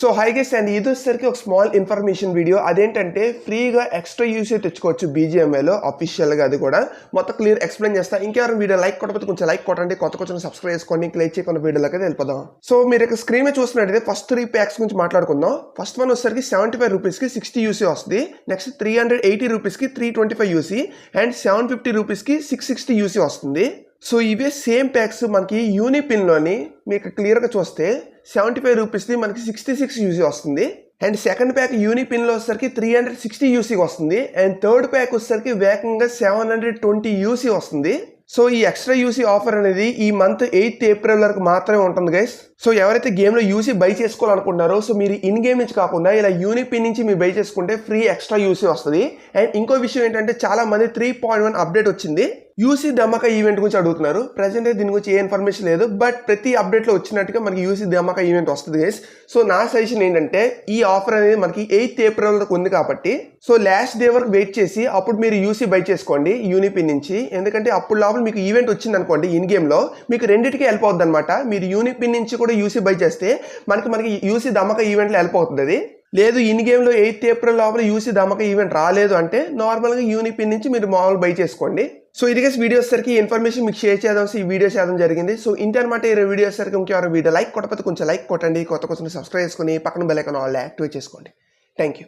So high guest and ఇది వచ్చేసరికి ఒక స్మాల్ ఇన్ఫర్మేషన్ వీడియో అదేంటంటే ఫ్రీగా ఎక్స్ట్రా యూసే తెచ్చుకోవచ్చు బీజీఎంఏలో అఫీషియల్గా అది కూడా. మొత్తం క్లియర్ ఎక్స్ప్లెయిన్ చేస్తా. ఇంకెవరైనా వీడియో లైక్ కొట్టకపోతే కొంచెం లైక్ కొట్టండి. కొత్త కొంచెం సబ్స్క్రైబ్ చేసుకోండి. క్లిక్ చేయకుండా వీడియోలోకి అయితే వెళ్ళిపోదాం. సో మీరు ఇక్కడ స్క్రీన్ మీద ఫస్ట్ త్రీ ప్యాక్స్ గురించి మాట్లాడుకుందాం. ఫస్ట్ వన్ వచ్చేసరికి సెవెంటీ ఫైవ్ రూపీస్కి సిక్స్టీ యూసీ వస్తుంది. నెక్స్ట్ త్రీ హండ్రెడ్ ఎయిటీ రూపీస్కి three twenty five UC and seven fifty రూపీస్కి సిక్స్ సిక్స్టీ యూసీ వస్తుంది. సో ఇవే సేమ్ ప్యాక్స్ మనకి యూనిపిన్లోని మీకు క్లియర్గా చూస్తే సెవెంటీ ఫైవ్ రూపీస్ది మనకి సిక్స్టీ సిక్స్ యూసీ వస్తుంది. అండ్ సెకండ్ ప్యాక్ యూనిపిన్లో వచ్చేసరికి త్రీ హండ్రెడ్ సిక్స్టీ యూసీకి వస్తుంది. అండ్ థర్డ్ ప్యాక్ వచ్చేసరికి వేగంగా సెవెన్ హండ్రెడ్ ట్వంటీ యూసీ వస్తుంది. సో ఈ ఎక్స్ట్రా యూసీ ఆఫర్ అనేది ఈ మంత్ ఎయిత్ ఏప్రిల్ వరకు మాత్రమే ఉంటుంది గైస్. సో ఎవరైతే గేమ్లో యూసీ బై చేసుకోవాలనుకుంటున్నారో సో మీరు ఇన్ గేమ్ నుంచి కాకుండా ఇలా యూనిపిన్ నుంచి మీరు బై చేసుకుంటే ఫ్రీ ఎక్స్ట్రా యూసీ వస్తుంది. అండ్ ఇంకో విషయం ఏంటంటే చాలా మంది త్రీ పాయింట్ వన్ అప్డేట్ వచ్చింది. యూసీ ధమాకా ఈవెంట్ గురించి అడుగుతున్నారు. ప్రజెంట్ అయితే దీని గురించి ఏ ఇన్ఫర్మేషన్ లేదు బట్ ప్రతి అప్డేట్లో వచ్చినట్టుగా మనకి యూసీ ధమాకా ఈవెంట్ వస్తుంది గైస్ సో నా సజెషన్ ఏంటంటే ఈ ఆఫర్ అనేది మనకి ఎయిత్ ఏప్రిల్ వరకు ఉంది కాబట్టి సో లాస్ట్ డే వరకు వెయిట్ చేసి అప్పుడు మీరు యూసీ బై చేసుకోండి యూనిపిన్ నుంచి. ఎందుకంటే అప్పుడు లోపల మీకు ఈవెంట్ వచ్చింది అనుకోండి ఇన్ గేమ్లో మీకు రెండింటికి హెల్ప్ అవుతుంది అనమాట మీరు యూనిపిన్ నుంచి కూడా యూసీ బై చేస్తే మనకి మనకి యూసీ ధమాకా ఈవెంట్లో హెల్ప్ అవుతుంది అది. లేదు ఇన్ గేమ్లో ఎయిత్ ఏప్రిల్ లోపల యూసీ ధమాకా ఈవెంట్ రాలేదు అంటే నార్మల్గా యూనిపిన్ నుంచి మీరు మామూలు బై చేసుకోండి. సో ఇది వీడియో సరికి ఇన్ఫర్మేషన్ మీకు షేర్ చేద్దాం. ఈ వీడియో చేయడం జరిగింది. సో ఇంటి అనమాట ఈ వీడియో సరికి ఇంకెవరు వీడియో లైక్ కొట్టకపోతే కొంచెం లైక్ కొట్టండి. కొత్త కొంచెం సబ్స్క్రైబ్ చేసుకుని పక్కన బెల్ ఐకాన్ ఆల్ యాక్టివేట్ చేసుకోండి. Thank you